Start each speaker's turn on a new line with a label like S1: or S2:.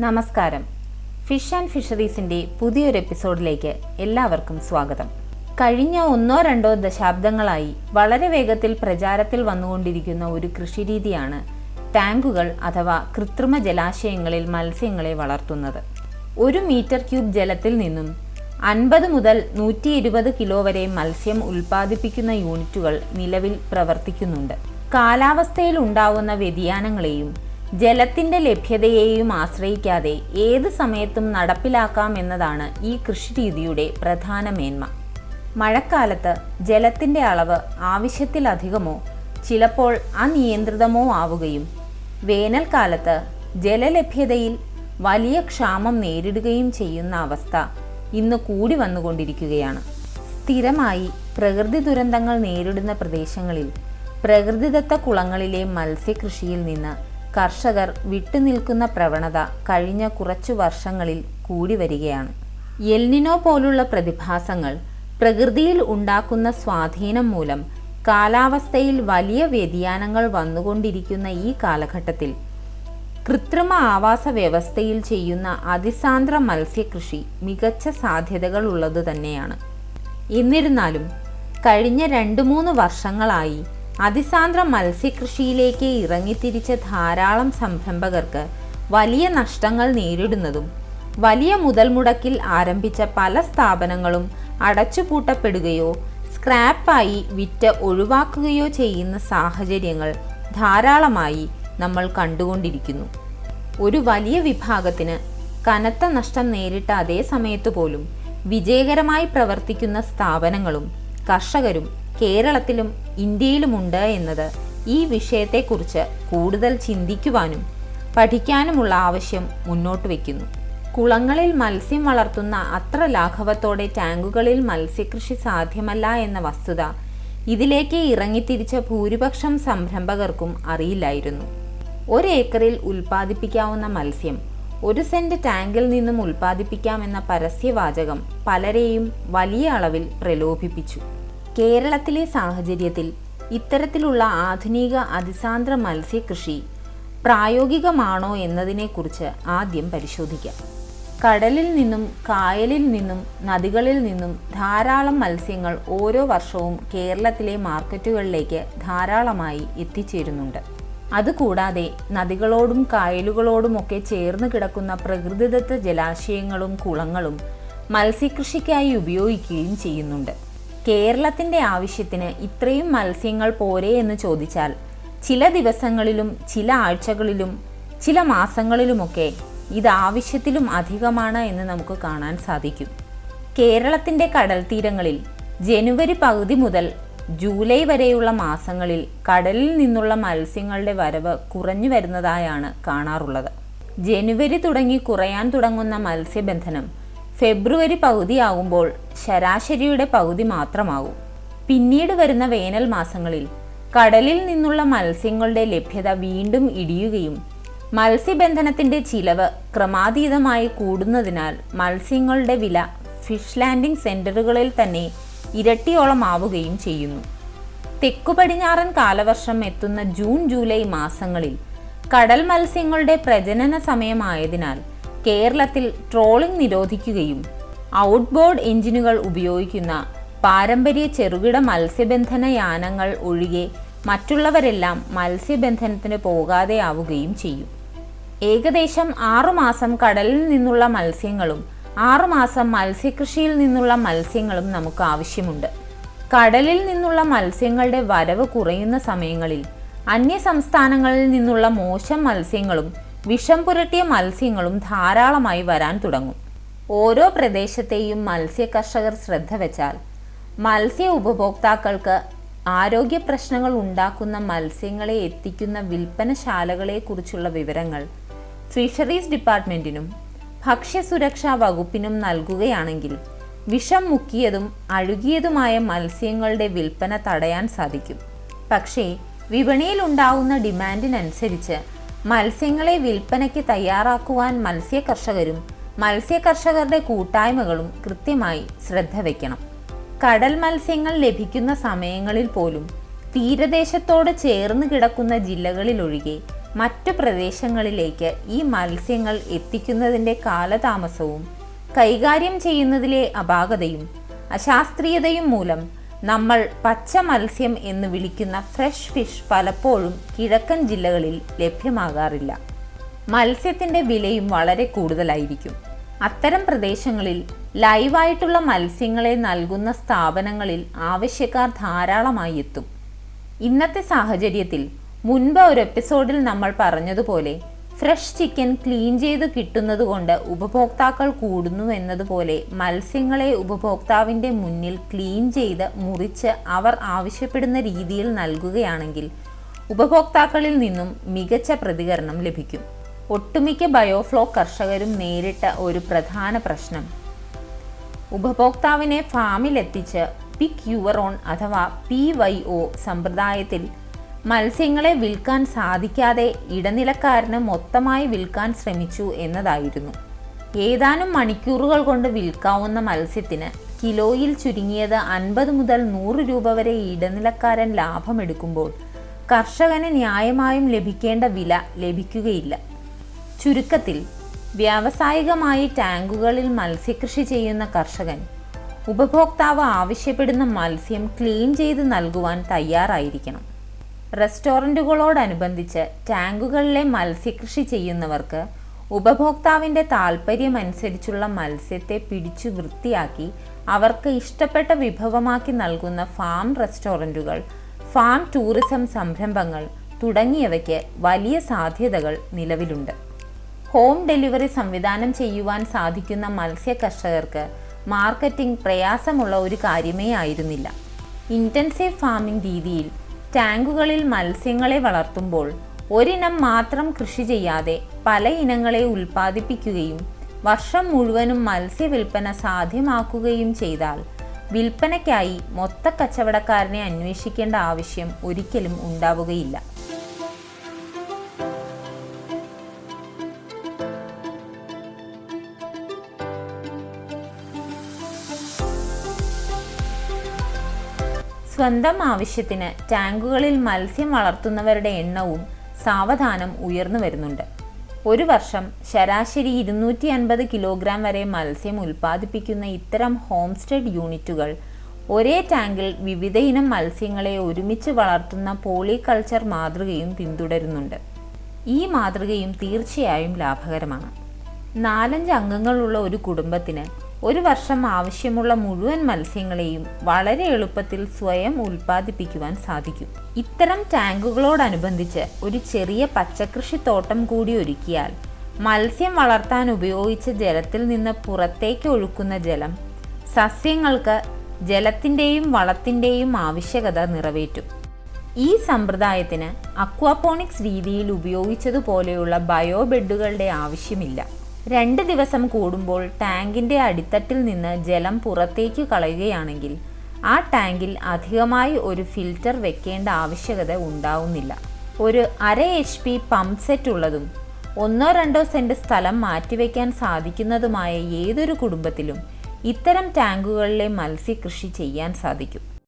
S1: നമസ്കാരം. Fish and ഫിഷറീസിന്റെ പുതിയൊരു എപ്പിസോഡിലേക്ക് എല്ലാവർക്കും സ്വാഗതം. കഴിഞ്ഞ ഒന്നോ രണ്ടോ ദശാബ്ദങ്ങളായി വളരെ വേഗത്തിൽ പ്രചാരത്തിൽ വന്നുകൊണ്ടിരിക്കുന്ന ഒരു കൃഷിരീതിയാണ് ടാങ്കുകൾ അഥവാ കൃത്രിമ ജലാശയങ്ങളിൽ മത്സ്യങ്ങളെ വളർത്തുന്നത്. ഒരു മീറ്റർ ക്യൂബ് ജലത്തിൽ നിന്നും അൻപത് മുതൽ നൂറ്റി ഇരുപത് കിലോ വരെ മത്സ്യം ഉൽപ്പാദിപ്പിക്കുന്ന യൂണിറ്റുകൾ നിലവിൽ പ്രവർത്തിക്കുന്നുണ്ട്. കാലാവസ്ഥയിൽ ഉണ്ടാവുന്ന വ്യതിയാനങ്ങളെയും ജലത്തിന്റെ ലഭ്യതയെയും ആശ്രയിക്കാതെ ഏത് സമയത്തും നടപ്പിലാക്കാം എന്നതാണ് ഈ കൃഷിരീതിയുടെ പ്രധാന മേന്മ. മഴക്കാലത്ത് ജലത്തിന്റെ അളവ് ആവശ്യത്തിലധികമോ ചിലപ്പോൾ അനിയന്ത്രിതമോ ആവുകയും വേനൽക്കാലത്ത് ജലലഭ്യതയിൽ വലിയ ക്ഷാമം നേരിടുകയും ചെയ്യുന്ന അവസ്ഥ ഇന്ന് കൂടി വന്നുകൊണ്ടിരിക്കുകയാണ്. സ്ഥിരമായി പ്രകൃതി ദുരന്തങ്ങൾ നേരിടുന്ന പ്രദേശങ്ങളിൽ പ്രകൃതിദത്ത കുളങ്ങളിലെ മത്സ്യകൃഷിയിൽ നിന്ന് കർഷകർ വിട്ടുനിൽക്കുന്ന പ്രവണത കഴിഞ്ഞ കുറച്ചു വർഷങ്ങളിൽ കൂടി വരികയാണ്. എൽനിനോ പോലുള്ള പ്രതിഭാസങ്ങൾ പ്രകൃതിയിൽ ഉണ്ടാക്കുന്ന സ്വാധീനം മൂലം കാലാവസ്ഥയിൽ വലിയ വ്യതിയാനങ്ങൾ വന്നുകൊണ്ടിരിക്കുന്ന ഈ കാലഘട്ടത്തിൽ കൃത്രിമ ആവാസ വ്യവസ്ഥയിൽ ചെയ്യുന്ന അതിസാന്ദ്ര മത്സ്യകൃഷി മികച്ച സാധ്യതകൾ ഉള്ളത് തന്നെയാണ് എന്നിരുന്നാലും കഴിഞ്ഞ രണ്ട് മൂന്ന് വർഷങ്ങളായി അതിസാന്ദ്ര മത്സ്യകൃഷിയിലേക്ക് ഇറങ്ങിത്തിരിച്ച ധാരാളം സംരംഭകർക്ക് വലിയ നഷ്ടങ്ങൾ നേരിടുന്നതും വലിയ മുതൽ മുടക്കിൽ ആരംഭിച്ച പല സ്ഥാപനങ്ങളും അടച്ചുപൂട്ടപ്പെടുകയോ സ്ക്രാപ്പായി വിറ്റ് ഒഴിവാക്കുകയോ ചെയ്യുന്ന സാഹചര്യങ്ങൾ ധാരാളമായി നമ്മൾ കണ്ടുകൊണ്ടിരിക്കുന്നു. ഒരു വലിയ വിഭാഗത്തിന് കനത്ത നഷ്ടം നേരിട്ട അതേ സമയത്ത് പോലും വിജയകരമായി പ്രവർത്തിക്കുന്ന സ്ഥാപനങ്ങളും കർഷകരും കേരളത്തിലും ഇന്ത്യയിലുമുണ്ട് എന്നത് ഈ വിഷയത്തെക്കുറിച്ച് കൂടുതൽ ചിന്തിക്കുവാനും പഠിക്കാനുമുള്ള ആവശ്യം മുന്നോട്ട് വയ്ക്കുന്നു. കുളങ്ങളിൽ മത്സ്യം വളർത്തുന്ന അത്ര ലാഘവത്തോടെ ടാങ്കുകളിൽ മത്സ്യകൃഷി സാധ്യമല്ല എന്ന വസ്തുത ഇതിലേക്ക് ഇറങ്ങിത്തിരിച്ച ഭൂരിപക്ഷം സംരംഭകർക്കും അറിയില്ലായിരുന്നു. ഒരേക്കറിൽ ഉൽപ്പാദിപ്പിക്കാവുന്ന മത്സ്യം ഒരു സെന്റ് ടാങ്കിൽ നിന്നും ഉൽപ്പാദിപ്പിക്കാമെന്ന പരസ്യവാചകം പലരെയും വലിയ അളവിൽ പ്രലോഭിപ്പിച്ചു. കേരളത്തിലെ സാഹചര്യത്തിൽ ഇത്തരത്തിലുള്ള ആധുനിക അതിസാന്ദ്ര മത്സ്യകൃഷി പ്രായോഗികമാണോ എന്നതിനെക്കുറിച്ച് ആദ്യം പരിശോധിക്കാം. കടലിൽ നിന്നും കായലിൽ നിന്നും നദികളിൽ നിന്നും ധാരാളം മത്സ്യങ്ങൾ ഓരോ വർഷവും കേരളത്തിലെ മാർക്കറ്റുകളിലേക്ക് ധാരാളമായി എത്തിച്ചേരുന്നുണ്ട്. അതുകൂടാതെ നദികളോടും കായലുകളോടുമൊക്കെ ചേർന്ന് കിടക്കുന്ന പ്രകൃതിദത്ത ജലാശയങ്ങളും കുളങ്ങളും മത്സ്യകൃഷിക്കായി ഉപയോഗിക്കുകയും ചെയ്യുന്നുണ്ട്. കേരളത്തിന്റെ ആവശ്യത്തിന് ഇത്രയും മത്സ്യങ്ങൾ പോരെ എന്ന് ചോദിച്ചാൽ ചില ദിവസങ്ങളിലും ചില ആഴ്ചകളിലും ചില മാസങ്ങളിലുമൊക്കെ ഇത് ആവശ്യത്തിലും അധികമാണ് എന്ന് നമുക്ക് കാണാൻ സാധിക്കും. കേരളത്തിന്റെ കടൽ തീരങ്ങളിൽ ജനുവരി പകുതി മുതൽ ജൂലൈ വരെയുള്ള മാസങ്ങളിൽ കടലിൽ നിന്നുള്ള മത്സ്യങ്ങളുടെ വരവ് കുറഞ്ഞു വരുന്നതായാണ് കാണാറുള്ളത്. ജനുവരി തുടങ്ങി കുറയാൻ തുടങ്ങുന്ന മത്സ്യബന്ധനം ഫെബ്രുവരി പകുതിയാകുമ്പോൾ ശരാശരിയുടെ പകുതി മാത്രമാകും. പിന്നീട് വരുന്ന വേനൽ മാസങ്ങളിൽ കടലിൽ നിന്നുള്ള മത്സ്യങ്ങളുടെ ലഭ്യത വീണ്ടും ഇടിയുകയും മത്സ്യബന്ധനത്തിന്റെ ചിലവ് ക്രമാതീതമായി കൂടുന്നതിനാൽ മത്സ്യങ്ങളുടെ വില ഫിഷ് ലാൻഡിംഗ് സെന്ററുകളിൽ തന്നെ ഇരട്ടിയോളം ആവുകയും ചെയ്യുന്നു. തെക്കു പടിഞ്ഞാറൻ കാലവർഷം എത്തുന്ന ജൂൺ ജൂലൈ മാസങ്ങളിൽ കടൽ മത്സ്യങ്ങളുടെ പ്രജനന സമയമായതിനാൽ കേരളത്തിൽ ട്രോളിംഗ് നിരോധിക്കുകയും ഔട്ട്ബോർഡ് എഞ്ചിനുകൾ ഉപയോഗിക്കുന്ന പാരമ്പര്യ ചെറുകിട മത്സ്യബന്ധന യാനങ്ങൾ ഒഴികെ മറ്റുള്ളവരെല്ലാം മത്സ്യബന്ധനത്തിന് പോകാതെയാവുകയും ചെയ്യും. ഏകദേശം ആറുമാസം കടലിൽ നിന്നുള്ള മത്സ്യങ്ങളും ആറുമാസം മത്സ്യകൃഷിയിൽ നിന്നുള്ള മത്സ്യങ്ങളും നമുക്ക് ആവശ്യമുണ്ട്. കടലിൽ നിന്നുള്ള മത്സ്യങ്ങളുടെ വരവ് കുറയുന്ന സമയങ്ങളിൽ അന്യസംസ്ഥാനങ്ങളിൽ നിന്നുള്ള മോശം മത്സ്യങ്ങളും വിഷം പുരട്ടിയ മത്സ്യങ്ങളും ധാരാളമായി വരാൻ തുടങ്ങും. ഓരോ പ്രദേശത്തെയും മത്സ്യ കർഷകർ ശ്രദ്ധ വെച്ചാൽ മത്സ്യ ഉപഭോക്താക്കൾക്ക് ആരോഗ്യ പ്രശ്നങ്ങൾ ഉണ്ടാക്കുന്ന മത്സ്യങ്ങളെ എത്തിക്കുന്ന വിൽപ്പനശാലകളെക്കുറിച്ചുള്ള വിവരങ്ങൾ ഫിഷറീസ് ഡിപ്പാർട്ട്മെന്റിനും ഭക്ഷ്യസുരക്ഷാ വകുപ്പിനും നൽകുകയാണെങ്കിൽ വിഷം മുക്കിയതും അഴുകിയതുമായ മത്സ്യങ്ങളുടെ വിൽപ്പന തടയാൻ സാധിക്കും. പക്ഷേ വിപണിയിൽ ഉണ്ടാവുന്ന ഡിമാൻഡിനനുസരിച്ച് മത്സ്യങ്ങളെ വിൽപ്പനയ്ക്ക് തയ്യാറാക്കുവാൻ മത്സ്യ കർഷകരും മത്സ്യ കർഷകരുടെ കൂട്ടായ്മകളും കൃത്യമായി ശ്രദ്ധ വയ്ക്കണം കടൽ മത്സ്യങ്ങൾ ലഭിക്കുന്ന സമയങ്ങളിൽ പോലും തീരദേശത്തോട് ചേർന്ന് കിടക്കുന്ന ജില്ലകളിലൊഴികെ മറ്റു പ്രദേശങ്ങളിലേക്ക് ഈ മത്സ്യങ്ങൾ എത്തിക്കുന്നതിന്റെ കാലതാമസവും കൈകാര്യം ചെയ്യുന്നതിലെ അപാകതയും അശാസ്ത്രീയതയും മൂലം നമ്മൾ പച്ച മത്സ്യം എന്ന് വിളിക്കുന്ന ഫ്രഷ് ഫിഷ് പലപ്പോഴും കിഴക്കൻ ജില്ലകളിൽ ലഭ്യമാകാറില്ല. മത്സ്യത്തിന്റെ വിലയും വളരെ കൂടുതലായിരിക്കും. അത്തരം പ്രദേശങ്ങളിൽ ലൈവായിട്ടുള്ള മത്സ്യങ്ങളെ നൽകുന്ന സ്ഥാപനങ്ങളിൽ ആവശ്യക്കാർ ധാരാളമായി എത്തും. ഇന്നത്തെ സാഹചര്യത്തിൽ മുൻപ് ഒരു എപ്പിസോഡിൽ നമ്മൾ പറഞ്ഞതുപോലെ ഫ്രഷ് ചിക്കൻ ക്ലീൻ ചെയ്ത് കിട്ടുന്നത് കൊണ്ട് ഉപഭോക്താക്കൾ കൂടുന്നു എന്നതുപോലെ മത്സ്യങ്ങളെ ഉപഭോക്താവിന്റെ മുന്നിൽ ക്ലീൻ ചെയ്ത് മുറിച്ച് അവർ ആവശ്യപ്പെടുന്ന രീതിയിൽ നൽകുകയാണെങ്കിൽ ഉപഭോക്താക്കളിൽ നിന്നും മികച്ച പ്രതികരണം ലഭിക്കും. ഒട്ടുമിക്ക ബയോഫ്ലോ കർഷകരും നേരിട്ട ഒരു പ്രധാന പ്രശ്നം. ഉപഭോക്താവിനെ ഫാമിലെത്തിച്ച് പിക്ക് യുവർ ഓൺ അഥവാ പി വൈ ഒ സമ്പ്രദായത്തിൽ മത്സ്യങ്ങളെ വിൽക്കാൻ സാധിക്കാതെ ഇടനിലക്കാരന് മൊത്തമായി വിൽക്കാൻ ശ്രമിച്ചു എന്നതായിരുന്നു. ഏതാനും മണിക്കൂറുകൾ കൊണ്ട് വിൽക്കാവുന്ന മത്സ്യത്തിന് കിലോയിൽ ചുരുങ്ങിയത് അൻപത് മുതൽ നൂറ് രൂപ വരെ ഇടനിലക്കാരൻ ലാഭമെടുക്കുമ്പോൾ കർഷകന് ന്യായമായും ലഭിക്കേണ്ട വില ലഭിക്കുകയില്ല. ചുരുക്കത്തിൽ വ്യാവസായികമായി ടാങ്കുകളിൽ മത്സ്യകൃഷി ചെയ്യുന്ന കർഷകൻ ഉപഭോക്താവ് ആവശ്യപ്പെടുന്ന മത്സ്യം ക്ലീൻ ചെയ്ത് നൽകുവാൻ തയ്യാറായിരിക്കണം. റെസ്റ്റോറന്റുകളോടനുബന്ധിച്ച് ടാങ്കുകളിലെ മത്സ്യകൃഷി ചെയ്യുന്നവർക്ക് ഉപഭോക്താവിന്റെ താൽപ്പര്യമനുസരിച്ചുള്ള മത്സ്യത്തെ പിടിച്ചു വൃത്തിയാക്കി അവർക്ക് ഇഷ്ടപ്പെട്ട വിഭവമാക്കി നൽകുന്ന ഫാം റെസ്റ്റോറന്റുകൾ ഫാം ടൂറിസം സംരംഭങ്ങൾ തുടങ്ങിയവയ്ക്ക് വലിയ സാധ്യതകൾ നിലവിലുണ്ട്. ഹോം ഡെലിവറി സംവിധാനം ചെയ്യുവാൻ സാധിക്കുന്ന മത്സ്യ കർഷകർക്ക് മാർക്കറ്റിംഗ് പ്രയാസമുള്ള ഒരു കാര്യമേ ആയിരുന്നില്ല. ഇന്റൻസീവ് ഫാമിംഗ് രീതിയിൽ ടാങ്കുകളിൽ മത്സ്യങ്ങളെ വളർത്തുമ്പോൾ ഒരിനം മാത്രം കൃഷി ചെയ്യാതെ പല ഇനങ്ങളെ ഉൽപ്പാദിപ്പിക്കുകയും വർഷം മുഴുവനും മത്സ്യ മത്സ്യവിൽപ്പന സാധ്യമാക്കുകയും ചെയ്താൽ വിൽപ്പനയ്ക്കായി മൊത്ത കച്ചവടക്കാരനെ അന്വേഷിക്കേണ്ട ആവശ്യം ഒരിക്കലും ഉണ്ടാവുകയില്ല. സ്വന്തം ആവശ്യത്തിന് ടാങ്കുകളിൽ മത്സ്യം വളർത്തുന്നവരുടെ എണ്ണവും സാവധാനം ഉയർന്നു വരുന്നുണ്ട്. ഒരു വർഷം ശരാശരി ഇരുന്നൂറ്റി അൻപത് കിലോഗ്രാം വരെ മത്സ്യം ഉൽപ്പാദിപ്പിക്കുന്ന ഇത്തരം ഹോംസ്റ്റെഡ് യൂണിറ്റുകൾ ഒരേ ടാങ്കിൽ വിവിധ ഇനം മത്സ്യങ്ങളെ ഒരുമിച്ച് വളർത്തുന്ന പോളികൾച്ചർ മാതൃകയും പിന്തുടരുന്നുണ്ട്. ഈ മാതൃകയും തീർച്ചയായും ലാഭകരമാണ്. നാലഞ്ച് അംഗങ്ങളുള്ള ഒരു കുടുംബത്തിന് ഒരു വർഷം ആവശ്യമുള്ള മുഴുവൻ മത്സ്യങ്ങളെയും വളരെ എളുപ്പത്തിൽ സ്വയം ഉൽപ്പാദിപ്പിക്കുവാൻ സാധിക്കും. ഇത്തരം ടാങ്കുകളോടനുബന്ധിച്ച് ഒരു ചെറിയ പച്ചക്കൃഷി തോട്ടം കൂടി ഒരുക്കിയാൽ മത്സ്യം വളർത്താൻ ഉപയോഗിച്ച ജലത്തിൽ നിന്ന് പുറത്തേക്ക് ഒഴുക്കുന്ന ജലം സസ്യങ്ങൾക്ക് ജലത്തിന്റെയും വളത്തിന്റെയും ആവശ്യകത നിറവേറ്റും. ഈ സമ്പ്രദായത്തിന് അക്വാപോണിക്സ് രീതിയിൽ ഉപയോഗിച്ചതുപോലെയുള്ള ബയോബെഡുകളുടെ ആവശ്യമില്ല. രണ്ട് ദിവസം കൂടുമ്പോൾ ടാങ്കിന്റെ അടിത്തട്ടിൽ നിന്ന് ജലം പുറത്തേക്ക് കളയുകയാണെങ്കിൽ ആ ടാങ്കിൽ അധികമായി ഒരു ഫിൽറ്റർ വെക്കേണ്ട ആവശ്യകത ഉണ്ടാവുന്നില്ല. ഒരു അര എച്ച് പി പമ്പ് സെറ്റ് ഉള്ളതും ഒന്നോ രണ്ടോ സെന്റ് സ്ഥലം മാറ്റിവെക്കാൻ സാധിക്കുന്നതുമായ ഏതൊരു കുടുംബത്തിലും ഇത്തരം ടാങ്കുകളിലെ മത്സ്യകൃഷി ചെയ്യാൻ സാധിക്കും.